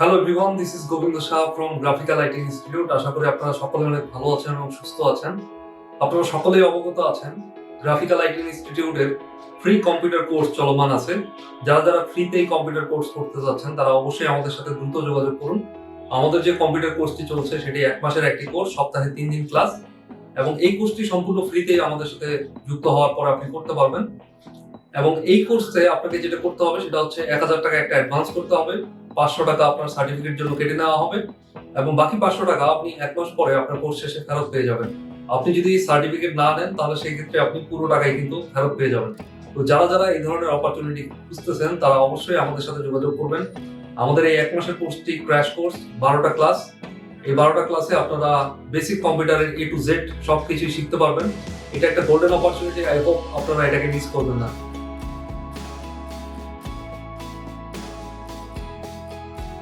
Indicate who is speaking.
Speaker 1: Hello everyone this is Gobinda Shah from graphical IT institute আশা করি আপনারা সকলে অনেক ভালো আছেন এবং সুস্থ আছেন। আপনারা সকলেই অবগত আছেন গ্রাফিক্যাল আইটি ইনস্টিটিউটের ফ্রি কম্পিউটার কোর্স চলমান আছে। যারা যারা ফ্রিতেই কম্পিউটার কোর্স করতে যাচ্ছেন, তারা অবশ্যই আমাদের সাথে দ্রুত যোগাযোগ করুন। আমাদের যে কম্পিউটার কোর্সটি চলছে, সেটি এক মাসের একটি কোর্স সপ্তাহে তিন দিন ক্লাস এবং এই কোর্সটি সম্পূর্ণ ফ্রিতেই আমাদের সাথে যুক্ত হওয়ার পর আপনি করতে পারবেন। এবং এই কোর্সে আপনাকে যেটা করতে হবে সেটা হচ্ছে এক হাজার টাকা একটা অ্যাডভান্স করতে হবে, পাঁচশো টাকা আপনার সার্টিফিকেট জন্য কেটে নেওয়া হবে এবং বাকি পাঁচশো টাকা আপনি এক মাস পরে আপনার কোর্স শেষে ফেরত পেয়ে যাবেন। আপনি যদি সার্টিফিকেট না নেন, তাহলে সেই ক্ষেত্রে আপনি পুরো টাকাই কিন্তু ফেরত পেয়ে যাবেন। তো যারা যারা এই ধরনের অপরচুনিটি খুঁজতেছেন, তারা অবশ্যই আমাদের সাথে যোগাযোগ করবেন। আমাদের এই এক মাসের কোর্সটি ক্র্যাশ কোর্স বারোটা ক্লাস এই বারোটা ক্লাসে আপনারা বেসিক কম্পিউটারের এ টু জেড সব কিছুই শিখতে পারবেন। এটা একটা গোল্ডেন অপরচুনিটি আই হোপ আপনারা এটাকে মিস করবেন না।